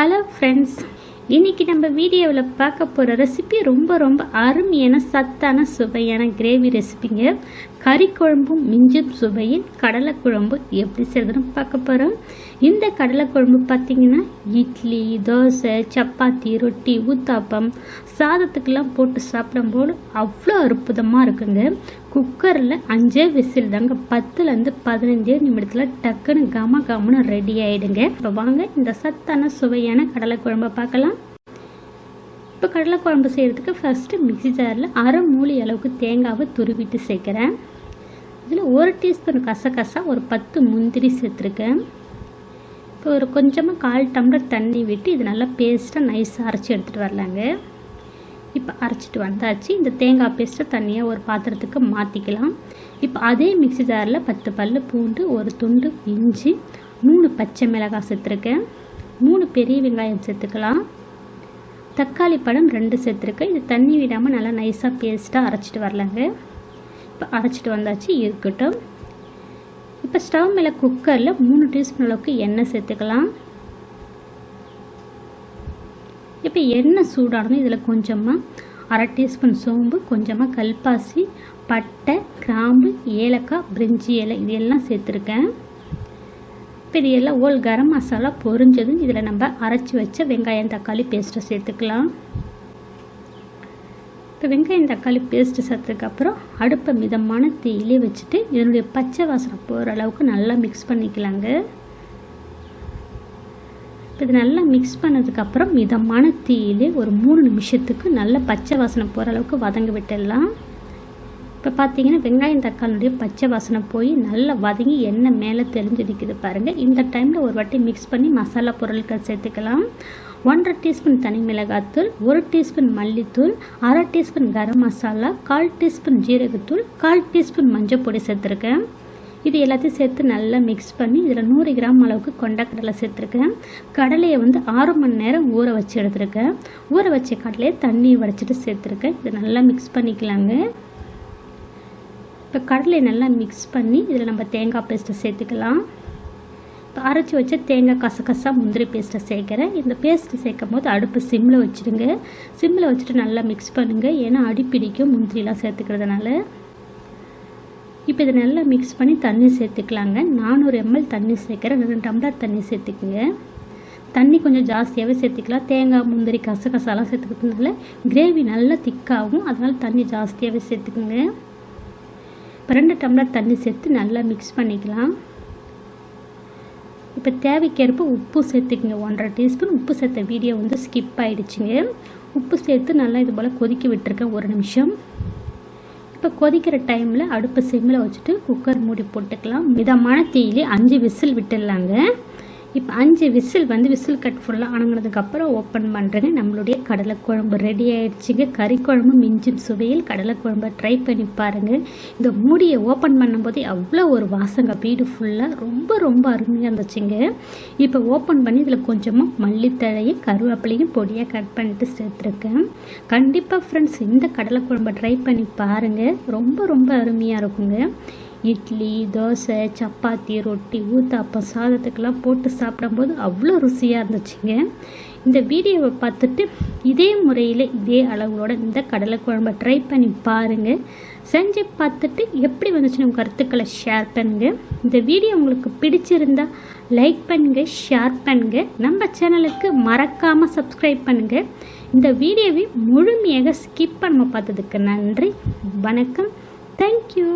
Hello friends இன்றைக்கி நம்ம வீடியோவில் பார்க்க போகிற ரெசிபி ரொம்ப ரொம்ப அருமையான சத்தான சுவையான கிரேவி ரெசிபிங்க கறி குழம்பும் மிஞ்சும் சுவையில் கடலை குழம்பு எப்படி செய்யறதுன்னு பார்க்க போகிறோம். இந்த கடலை குழம்பு பார்த்திங்கன்னா இட்லி தோசை சப்பாத்தி ரொட்டி ஊத்தாப்பம் சாதத்துக்கெல்லாம் போட்டு சாப்பிடும்போது அவ்வளோ அற்புதமாக இருக்குங்க. குக்கரில் அஞ்சே விசில் தாங்க. பத்துலேருந்து பதினஞ்சே நிமிடத்தில் டக்குன்னு கம கமன்னு ரெடி ஆகிடுங்க இப்போ வாங்க இந்த சத்தான சுவையான கடலை குழம்பை பார்க்கலாம். இப்போ கடலை குழம்பு செய்கிறதுக்கு ஃபஸ்ட்டு மிக்சி ஜாரில் அரை மூலி அளவுக்கு தேங்காவை துருவிட்டு சேர்க்குறேன். இதில் ஒரு டீஸ்பூன் கசகசா ஒரு பத்து முந்திரி சேர்த்துருக்கேன். இப்போ ஒரு கொஞ்சமாக கால் டம்ளர் தண்ணி விட்டு இது நல்லா பேஸ்ட்டாக நைஸாக அரைச்சி எடுத்துகிட்டு வரலாங்க. இப்போ அரைச்சிட்டு வந்தாச்சு. இந்த தேங்காய் பேஸ்ட்டை தனியாக ஒரு பாத்திரத்துக்கு மாற்றிக்கலாம் இப்போ அதே மிக்சி ஜாரில் பத்து பல் பூண்டு ஒரு துண்டு இஞ்சி மூணு பச்சை மிளகாய் சேர்த்துருக்கேன். மூணு பெரிய வெங்காயம் சேர்த்துக்கலாம். தக்காளி பழம் ரெண்டு சேர்த்துருக்கேன். இது தண்ணி விடாமல் நல்லா நைஸாக பேஸ்ட்டாக அரைச்சிட்டு வரலாங்க. இப்போ அரைச்சிட்டு வந்தாச்சு இருக்கட்டும். இப்போ ஸ்டவ் மேலே குக்கரில் மூணு டீஸ்பூன் அளவுக்கு எண்ணெய் சேர்த்துக்கலாம். இப்போ எண்ணெய் சூடானதும் இதில் கொஞ்சமாக அரை டீஸ்பூன் சோம்பு கொஞ்சமாக கல்பாசி பட்டை கிராம்பு ஏலக்காய் பிரிஞ்சி இலை இது எல்லாம் சேர்த்துருக்கேன். இப்போ இது எல்லாம் ஓல் கரம் மசாலா பொரிஞ்சதும் இதில் நம்ம அரைச்சி வச்ச வெங்காயம் தக்காளி பேஸ்ட்டை சேர்த்துக்கலாம். இப்போ வெங்காயம் தக்காளி பேஸ்ட்டு சேர்த்ததுக்கப்புறம் அடுப்பை மிதமான தீயிலே வச்சுட்டு இதனுடைய பச்சை வாசனை போகிற அளவுக்கு நல்லா மிக்ஸ் பண்ணிக்கலாங்க. இது நல்லா மிக்ஸ் பண்ணதுக்கப்புறம் மிதமான தீயிலே ஒரு மூணு நிமிஷத்துக்கு நல்ல பச்சை வாசனை போகிற அளவுக்கு வதங்க விட்டுடலாம். இப்போ பார்த்தீங்கன்னா வெங்காயம் தக்காளியுடைய பச்சை வாசனை போய் நல்லா வதங்கி எண்ணெய் மேலே தெரிஞ்சு நிற்கிது பாருங்கள் இந்த டைமில் ஒரு வாட்டி மிக்ஸ் பண்ணி மசாலா பொருட்கள் சேர்த்துக்கலாம். ஒன்றரை டீஸ்பூன் தனி மிளகாத்தூள் ஒரு டீஸ்பூன் மல்லித்தூள் அரை டீஸ்பூன் கரம் மசாலா கால் டீஸ்பூன் ஜீரகத்தூள் கால் டீஸ்பூன் மஞ்சள் பொடி சேர்த்துருக்கேன். இது எல்லாத்தையும் சேர்த்து நல்லா மிக்ஸ் பண்ணி இதில் நூறு கிராம் அளவுக்கு கொண்டக்கடலை சேர்த்துருக்கேன். கடலையை வந்து ஆறு மணி நேரம் ஊற வச்சு எடுத்துருக்கேன். ஊற வச்ச கடலையை தண்ணி வடைச்சிட்டு சேர்த்துருக்கேன். இதை நல்லா மிக்ஸ் பண்ணிக்கலாங்க. இப்போ கடலையை நல்லா மிக்ஸ் பண்ணி இதில் நம்ம தேங்காய் பேஸ்ட்டை சேர்த்துக்கலாம். இப்போ அரைச்சி வச்ச தேங்காய் கசகசா முந்திரி பேஸ்ட்டை சேர்க்குறேன். இந்த பேஸ்ட்டு சேர்க்கும் போது அடுப்பு சிம்மில் வச்சுடுங்க. சிம்மில் வச்சுட்டு நல்லா மிக்ஸ் பண்ணுங்கள் ஏன்னா அடி பிடிக்கும் முந்திரிலாம் சேர்த்துக்கிறதுனால. இப்போ இதை நல்லா மிக்ஸ் பண்ணி தண்ணி சேர்த்துக்கலாங்க. நானூறு எம்எல் தண்ணி சேர்க்குறேன். ரெண்டு டம்ளர் தண்ணி சேர்த்துக்குங்க. தண்ணி கொஞ்சம் ஜாஸ்தியாகவே சேர்த்துக்கலாம். தேங்காய் முந்திரி கசகசாலாம் சேர்த்துக்கிறதுனால கிரேவி நல்லா திக்காகும். அதனால் தண்ணி ஜாஸ்தியாகவே சேர்த்துக்குங்க. இப்போ ரெண்டு டம்ளர் தண்ணி சேர்த்து நல்லா மிக்ஸ் பண்ணிக்கலாம். இப்போ தேவைக்கேற்ப உப்பு சேர்த்துக்குங்க. ஒன்றரை டீஸ்பூன் உப்பு சேர்த்த வீடியோ வந்து ஸ்கிப் ஆகிடுச்சிங்க உப்பு சேர்த்து நல்லா இது போல் கொதிக்க விட்டுருக்கேன். ஒரு நிமிஷம். இப்போ கொதிக்கிற டைமில் அடுப்பு சிம்மில் வச்சுட்டு குக்கர் மூடி போட்டுக்கலாம். மிதமான தீயிலே அஞ்சு விசில் விட்டுடலாங்க. இப்போ அஞ்சு விசில் வந்து விசில் கட் ஃபுல்லாக அணங்கினதுக்கப்புறம் ஓப்பன் பண்ணுறேங்க நம்மளுடைய கடலை குழம்பு ரெடி ஆகிடுச்சிங்க கறி குழம்பு மிஞ்சும் சுவையில் கடலை குழம்பை ட்ரை பண்ணி பாருங்கள் இந்த மூடியை ஓப்பன் பண்ணும்போதே அவ்வளோ ஒரு வாசங்க வீடு ஃபுல்லாக ரொம்ப ரொம்ப அருமையாக இருந்துச்சுங்க. இப்போ ஓப்பன் பண்ணி இதில் கொஞ்சமாக மல்லித்தழையும் கருவேப்பிலையும் பொடியாக கட் பண்ணிட்டு சேர்த்துருக்கேன். கண்டிப்பாக ஃப்ரெண்ட்ஸ் இந்த கடலை குழம்பை ட்ரை பண்ணி பாருங்கள் ரொம்ப ரொம்ப அருமையாக இருக்குங்க. இட்லி தோசை சப்பாத்தி ரொட்டி ஊத்தாப்பம் சாதத்துக்கெல்லாம் போட்டு சாப்பிடும்போது அவ்வளோ ருசியாக இருந்துச்சுங்க. இந்த வீடியோவை பார்த்துட்டு இதே முறையில் இதே அளவுகளோட இந்த கடலை குழம்பை ட்ரை பண்ணி பாருங்கள் செஞ்சு பார்த்துட்டு எப்படி வந்துச்சு நம்ம கருத்துக்களை ஷேர் பண்ணுங்கள் இந்த வீடியோ உங்களுக்கு பிடிச்சிருந்தா லைக் பண்ணுங்கள் ஷேர் பண்ணுங்கள் நம்ம சேனலுக்கு மறக்காமல் சப்ஸ்கிரைப் பண்ணுங்கள் இந்த வீடியோவை முழுமையாக ஸ்கிப் பண்ணாமல் பார்த்ததுக்கு நன்றி வணக்கம் தேங்க்யூ